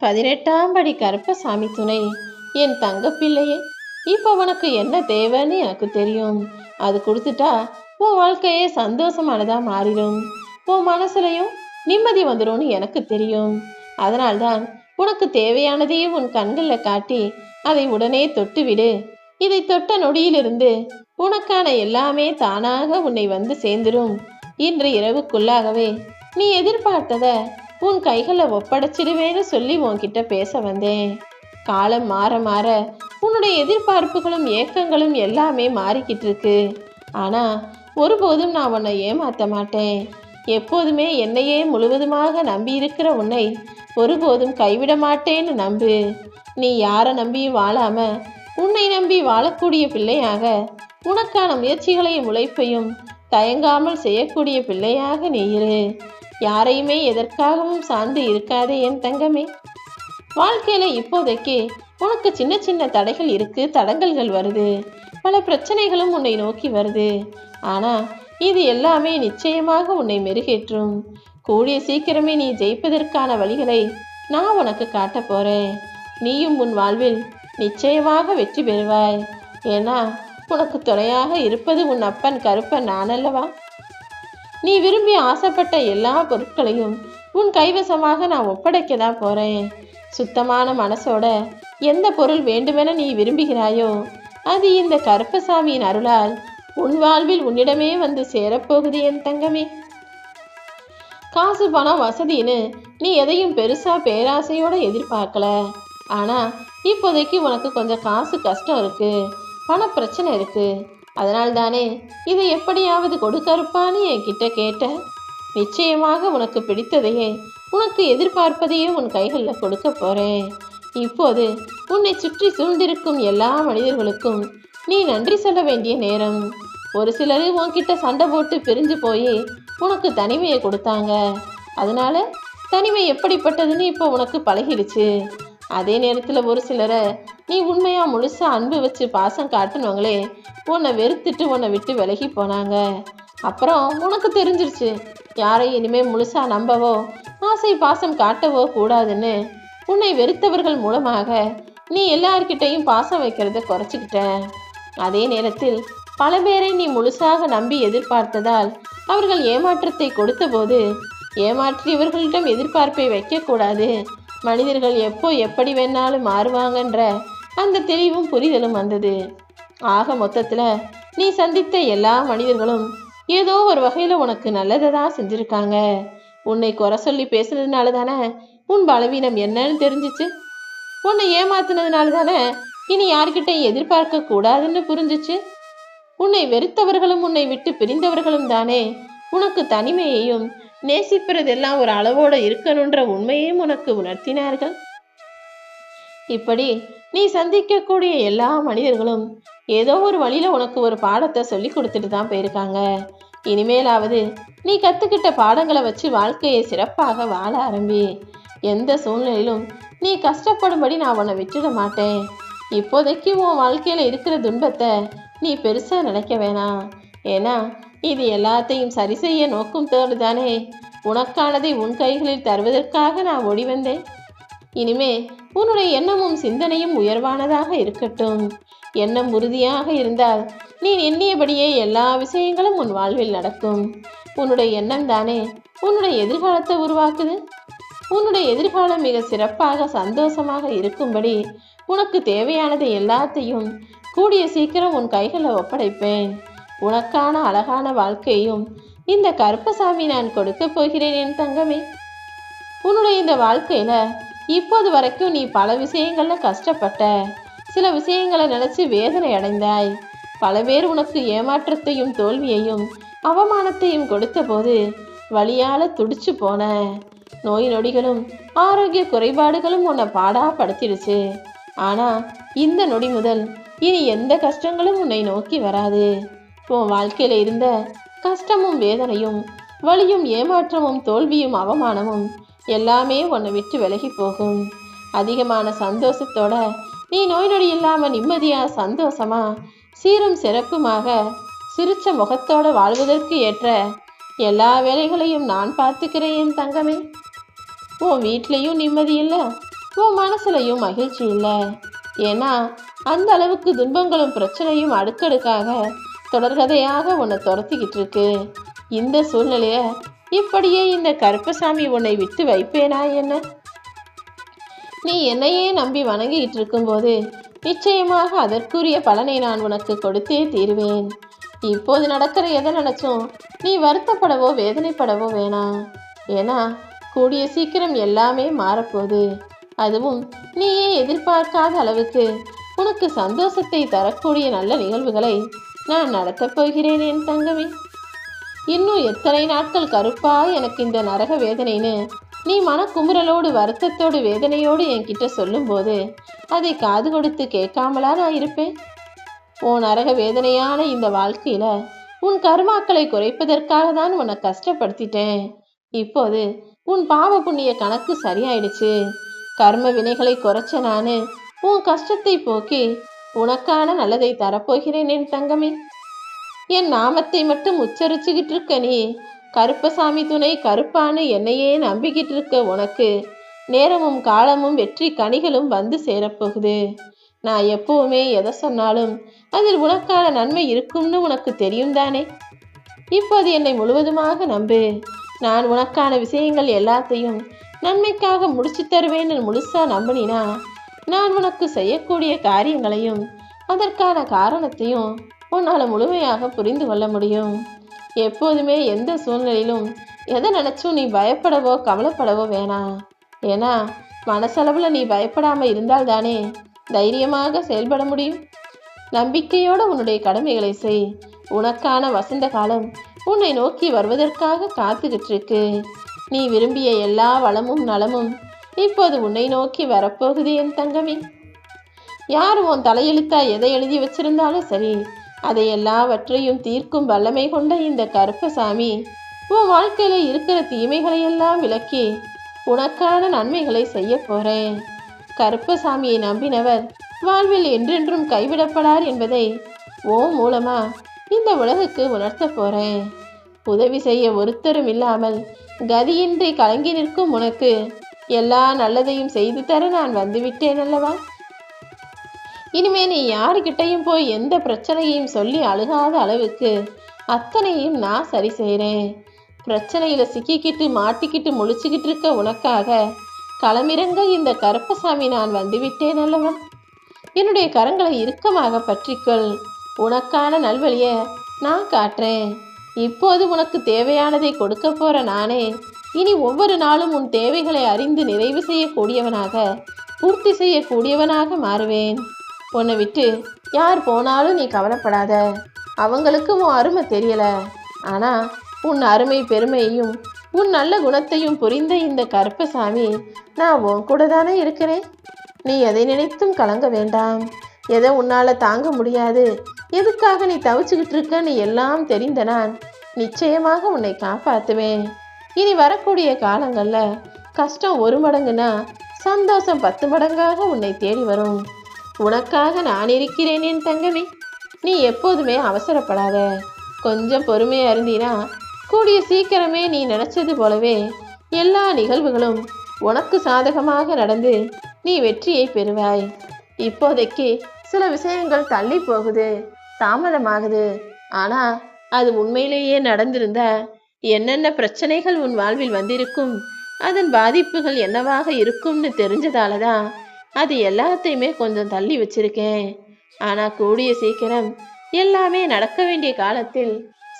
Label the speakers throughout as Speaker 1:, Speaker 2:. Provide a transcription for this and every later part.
Speaker 1: பதினெட்டாம் படி கருப்பசாமி துணை. என் தங்க பிள்ளையே இப்போ உனக்கு என்ன தேவைன்னு எனக்கு தெரியும். அது கொடுத்துட்டா உன் வாழ்க்கையே சந்தோஷமானதா மாறிடும். உன் மனசுலையும் நிம்மதி வந்துடும்னு எனக்கு தெரியும். அதனால்தான் உனக்கு தேவையானதையும் உன் கண்களில் காட்டி அதை உடனே தொட்டு விடு இதை தொட்ட நொடியிலிருந்து உனக்கான எல்லாமே தானாக உன்னை வந்து சேர்ந்துடும் இன்று இரவுக்குள்ளாகவே நீ எதிர்பார்த்தத உன் கைகளில் ஒப்படைச்சிடுவேன்னு சொல்லி உன்கிட்ட பேச வந்தேன். காலம் மாற மாற உன்னுடைய எதிர்பார்ப்புகளும் ஏக்கங்களும் எல்லாமே மாறிக்கிட்டு இருக்கு. ஆனால் ஒருபோதும் நான் உன்னை ஏமாற்ற மாட்டேன். எப்போதுமே என்னையே முழுவதுமாக நம்பி இருக்கிற உன்னை ஒருபோதும் கைவிட மாட்டேன்னு நம்பு. நீ யாரை நம்பியும் வாழாம உன்னை நம்பி வாழக்கூடிய பிள்ளையாக உனக்கான முயற்சிகளையும் உழைப்பையும் தயங்காமல் செய்யக்கூடிய பிள்ளையாக நீ இரு. யாரையுமே எதற்காகவும் சார்ந்து இருக்காதே என் தங்கமே. வாழ்க்கையில இப்போதைக்கு உனக்கு சின்ன சின்ன தடைகள் இருக்கு தடங்கல்கள் வருது பல பிரச்சனைகளும் உன்னை நோக்கி வருது. ஆனா இது எல்லாமே நிச்சயமாக உன்னை மெருகேற்றும். கூடிய சீக்கிரமே நீ ஜெயிப்பதற்கான வழிகளை நான் உனக்கு காட்டப் போறேன். நீயும் உன் வாழ்வில் நிச்சயமாக வெற்றி பெறுவாய். ஏன்னா உனக்கு துணையாக இருப்பது உன் அப்பன் கருப்பன் நான் அல்லவா நீ விரும்பி ஆசைப்பட்ட எல்லா பொருட்களையும் உன் கைவசமாக நான் ஒப்படைக்க தான் போகிறேன் சுத்தமான மனசோட எந்த பொருள் வேண்டுமென நீ விரும்புகிறாயோ அது இந்த கருப்பசாமியின் அருளால் உன் வாழ்வில் உன்னிடமே வந்து சேரப்போகுது என் தங்கமே. காசு பணம் வசதின்னு நீ எதையும் பெருசா பேராசையோட எதிர்பார்க்கல. ஆனா இப்போதைக்கு உனக்கு கொஞ்சம் காசு கஷ்டம் இருக்கு பண பிரச்சனை இருக்கு. அதனால் தானே இதை எப்படியாவது கொடுக்கறுப்பான்னு என்கிட்ட கேட்ட நிச்சயமாக உனக்கு பிடித்ததையே உனக்கு எதிர்பார்ப்பதையே உன் கைகளில் கொடுக்க போறேன். இப்போது உன்னை சுற்றி சூழ்ந்திருக்கும் எல்லா மனிதர்களுக்கும் நீ நன்றி சொல்ல வேண்டிய நேரம். ஒரு சிலர் உன்கிட்ட சண்டை போட்டு பிரிஞ்சு போய் உனக்கு தனிமையை கொடுத்தாங்க. அதனால தனிமை எப்படிப்பட்டதுன்னு இப்போ உனக்கு பழகிடுச்சு. அதே நேரத்தில் ஒரு சிலரை நீ உண்மையா முழுசா அன்பு வச்சு பாசம் காட்டுனவங்களே உன்னை வெறுத்துட்டு உன்னை விட்டு விலகி போனாங்க. அப்புறம் உனக்கு தெரிஞ்சிருச்சு யாரையும் இனிமே முழுசா நம்பவோ ஆசை பாசம் காட்டவோ கூடாதுன்னு உன்னை வெறுத்தவர்கள் மூலமாக நீ எல்லார்கிட்டையும் பாசம் வைக்கிறத குறைச்சிக்கிட்ட. அதே நேரத்தில் பல பேரை நீ முழுசாக நம்பி எதிர்பார்த்ததால் அவர்கள் ஏமாற்றத்தை கொடுத்தபோது ஏமாற்றியவர்களிடம் எதிர்பார்ப்பை வைக்கக்கூடாது. மனிதர்கள் எப்போ எப்படி வேணாலும் மாறுவாங்கன்ற அந்த தெளிவும் புரிதலும் வந்தது. ஆக மொத்தத்தில் நீ சந்தித்த எல்லா மனிதர்களும் ஏதோ ஒரு வகையில் உனக்கு நல்லதை தான் செஞ்சுருக்காங்க. உன்னை குறை சொல்லி பேசுனதுனால தானே உன் பலவீனம் என்னன்னு தெரிஞ்சிச்சு. உன்னை ஏமாத்தினதுனால தானே இனி யார்கிட்டையும் எதிர்பார்க்க கூடாதுன்னு புரிஞ்சிச்சு. உன்னை வெறுத்தவர்களும் உன்னை விட்டு பிரிந்தவர்களும் தானே. உனக்கு தனிமையையும் நேசிப்பதெல்லாம் ஒரு அளவோட இருக்கணுன்ற உண்மையையும் உனக்கு உணர்த்தினார்கள். இப்படி நீ சந்திக்கக்கூடிய எல்லா மனிதர்களும் ஏதோ ஒரு வழியில் உனக்கு ஒரு பாடத்தை சொல்லி கொடுத்துட்டு தான் போயிருக்காங்க. இனிமேலாவது நீ கற்றுக்கிட்ட பாடங்களை வச்சு வாழ்க்கையை சிறப்பாக வாழ ஆரம்பி. எந்த சூழ்நிலையிலும் நீ கஷ்டப்படும்படி நான் உன்னை விட்டுட மாட்டேன். இப்போதைக்கு உன் வாழ்க்கையில் இருக்கிற துன்பத்தை நீ பெருசாக நினைக்க வேணாம். ஏன்னா இது எல்லாத்தையும் சரி செய்ய நோக்கும் தோடுதானே. உனக்கானதை உன் கைகளில் தருவதற்காக நான் ஓடி வந்தேன். இனிமே உன்னுடைய எண்ணமும் சிந்தனையும் உயர்வானதாக இருக்கட்டும். எண்ணம் உறுதியாக இருந்தால் நீ எண்ணியபடியே எல்லா விஷயங்களும் உன் வாழ்வில் நடக்கும். உன்னுடைய எண்ணம் தானே உன்னுடைய எதிர்காலத்தை உருவாக்குது? உன்னுடைய எதிர்காலம் மிக சிறப்பாக சந்தோஷமாக இருக்கும்படி உனக்கு தேவையானதை எல்லாத்தையும் கூடிய சீக்கிரம் உன் கைகளை ஒப்படைப்பேன். உனக்கான அழகான வாழ்க்கையும் இந்த கருப்பசாமி நான் கொடுக்க போகிறேன் என் தங்கமே. உன்னுடைய இந்த வாழ்க்கையில இப்போது வரைக்கும் நீ பல விஷயங்கள்ல கஷ்டப்பட்ட. சில விஷயங்களை நினைச்சு வேதனை அடைந்தாய். பல பேர் உனக்கு ஏமாற்றத்தையும் தோல்வியையும் அவமானத்தையும் கொடுத்தபோது வழியால துடிச்சு போன. நோய் நொடிகளும் ஆரோக்கிய குறைபாடுகளும் உன்னை பாடா படுத்திடுச்சு ஆனா இந்த நொடி முதல் இனி எந்த கஷ்டங்களும் உன்னை நோக்கி வராது. உன் வாழ்க்கையில இருந்த கஷ்டமும் வேதனையும் வலியும் ஏமாற்றமும் தோல்வியும் அவமானமும் எல்லாமே உன்னை விட்டு விலகி போகும். அதிகமான சந்தோஷத்தோட நீ நோய் நொடி இல்லாம நிம்மதியா சந்தோஷமா சீரும் சிறப்புமாக சிரிச்ச முகத்தோட வாழ்வதற்கு ஏற்ற எல்லா வேலைகளையும் நான் பார்த்துக்கிறேன் என் தங்கமே. உன் வீட்லேயும் நிம்மதி இல்லை உன் மனசுலையும் மகிழ்ச்சி இல்லை. ஏன்னா அந்த அளவுக்கு துன்பங்களும் பிரச்சனையும் அடுக்கடுக்காக தொடர்கதையாக உன்னை துரத்திக்கிட்டு இருக்கு. இந்த சூழ்நிலையை இப்படியே இந்த கருப்பசாமி உன்னை விட்டு வைப்பேனா என்ன? நீ என்னையே நம்பி வணங்கிட்டு இருக்கும்போது நிச்சயமாக அதற்குரிய பலனை நான் உனக்கு கொடுத்தே தீருவேன். இப்போது நடக்கிற எதை நினைச்சும் நீ வருத்தப்படவோ வேதனைப்படவோ வேணாம் ஏன்னா கூடிய சீக்கிரம் எல்லாமே மாறப்போகுது. அதுவும் நீயே எதிர்பார்க்காத அளவுக்கு உனக்கு சந்தோஷத்தை தரக்கூடிய நல்ல நிகழ்வுகளை நான் நடத்தப் போகிறேன் என் தங்கமே. இன்னும் எத்தனை நாட்கள் கருப்பா எனக்கு இந்த நரக வேதனைன்னு? நீ மனக்குமுறலோடு வருத்தத்தோடு வேதனையோடு என்கிட்ட சொல்லும்போது அதை காது கொடுத்து கேட்காமலா நான் இருப்பேன்? உன் நரக வேதனையான இந்த வாழ்க்கையில உன் கர்மாக்களை குறைப்பதற்காக தான் உன்னை கஷ்டப்படுத்திட்டேன். இப்போது உன் பாவ புண்ணிய கணக்கு சரியாயிடுச்சு. கர்ம வினைகளை குறைச்ச நானு உன் கஷ்டத்தை போக்கி உனக்கான நல்லதை தரப்போகிறேன் என் தங்கமே. என் நாமத்தை மட்டும் உச்சரிச்சுக்கிட்டு இருக்க நீ கருப்பசாமி துணை கருப்பான்னு என்னையே நம்பிக்கிட்டு இருக்க உனக்கு. நேரமும் காலமும் வெற்றி கனிகளும் வந்து சேரப்போகுது. நான் எப்பவுமே எதை சொன்னாலும் அதில் உனக்கான நன்மை இருக்கும்னு உனக்கு தெரியும் தானே. இப்போது என்னை முழுவதுமாக நம்பு. நான் உனக்கான விஷயங்கள் எல்லாத்தையும் நன்மைக்காக முடிச்சு தருவேன்னு முழுசா நம்பினா நான் உனக்கு செய்யக்கூடிய காரியங்களையும் அதற்கான காரணத்தையும் உன்னால் முழுமையாக புரிந்து கொள்ள முடியும். எப்போதுமே எந்த சூழ்நிலையிலும் எதை நினச்சும் நீ பயப்படவோ கவலைப்படவோ வேணாம் ஏன்னா மனசளவில் நீ பயப்படாமல் இருந்தால் தானே தைரியமாக செயல்பட முடியும். நம்பிக்கையோடு உன்னுடைய கடமைகளை செய். உனக்கான வசந்த காலம் உன்னை நோக்கி வருவதற்காக காத்துக்கிட்டு இருக்கு நீ விரும்பிய எல்லா வளமும் நலமும் இப்போது உன்னை நோக்கி வரப்போகுது என் தங்கமே. யார் உன் தலையெழுத்தா எதை எழுதி வச்சிருந்தாலும் சரி அதை எல்லாவற்றையும் தீர்க்கும் வல்லமை கொண்ட இந்த கருப்பசாமி உன் வாழ்க்கையில இருக்கிற தீமைகளை எல்லாம் விலக்கி உனக்கான நன்மைகளை செய்ய போறேன். கருப்பசாமியை நம்பினவர் வாழ்வில் என்றென்றும் கைவிடப்படார் என்பதை ஓ மூலமா இந்த உலகுக்கு உணர்த்த போறேன். உதவி செய்ய ஒருத்தரும் இல்லாமல் கதியின்றி கலங்கி நிற்கும் உனக்கு எல்லா நல்லதையும் செய்து தர நான் வந்துவிட்டேன் அல்லவா? இனிமே நீ யாருக்கிட்டையும் போய் எந்த பிரச்சனையையும் சொல்லி அழுகாத அளவுக்கு அத்தனையும் நான் சரி செய்கிறேன் பிரச்சனையில் சிக்கிக்கிட்டு மாட்டிக்கிட்டு முழிச்சுக்கிட்டு இருக்க உனக்காக களமிறங்க இந்த கருப்பசாமி நான் வந்துவிட்டேன் அல்லவா? என்னுடைய கரங்களை இறுக்கமாக பற்றிக்கொள். உனக்கான நல்வழியை நான் காட்டுறேன். இப்போது உனக்கு தேவையானதை கொடுக்க போகிற நானே இனி ஒவ்வொரு நாளும் உன் தேவைகளை அறிந்து நிறைவு செய்யக்கூடியவனாக பூர்த்தி செய்யக்கூடியவனாக மாறுவேன். உன்னை விட்டு யார் போனாலும் நீ கவலைப்படாத. அவங்களுக்கு உன் அருமை தெரியல. ஆனா உன் அருமை பெருமையையும் உன் நல்ல குணத்தையும் புரிந்த இந்த கருப்பசாமி நான் உன் கூட தானே இருக்கிறேன்? நீ எதை நினைத்தும் கலங்க வேண்டாம். எதை உன்னால தாங்க முடியாது. எதுக்காக நீ தவிச்சுக்கிட்டு இருக்கன்னு எல்லாம் தெரிந்த நான் நிச்சயமாக உன்னை காப்பாற்றுவேன் இனி வரக்கூடிய காலங்களில் கஷ்டம் ஒரு மடங்குனா சந்தோஷம் பத்து மடங்காக உன்னை தேடி வரும். உனக்காக நான் இருக்கிறேன் என் தங்கமே. நீ எப்போதுமே அவசரப்படாத. கொஞ்சம் பொறுமையா இருந்தீனா கூடிய சீக்கிரமே நீ நினைச்சது போலவே எல்லா நிகழ்வுகளும் உனக்கு சாதகமாக நடந்து நீ வெற்றியை பெறுவாய். இப்போதைக்கு சில விஷயங்கள் தள்ளி போகுது தாமதமாகுது. ஆனா அது உண்மையிலேயே நடந்திருந்தா என்னென்ன பிரச்சனைகள் உன் வாழ்வில் வந்திருக்கும் அதன் பாதிப்புகள் என்னவாக இருக்கும்னு தெரிஞ்சதால தான் அது எல்லாத்தையுமே கொஞ்சம் தள்ளி வச்சிருக்கேன். ஆனா கூடிய சீக்கிரம் எல்லாமே நடக்க வேண்டிய காலத்தில்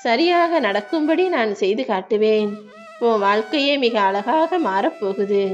Speaker 1: சரியாக நடக்கும்படி நான் செய்து காட்டுவேன். உன் வாழ்க்கையே மிக அழகாக மாறப்போகுது.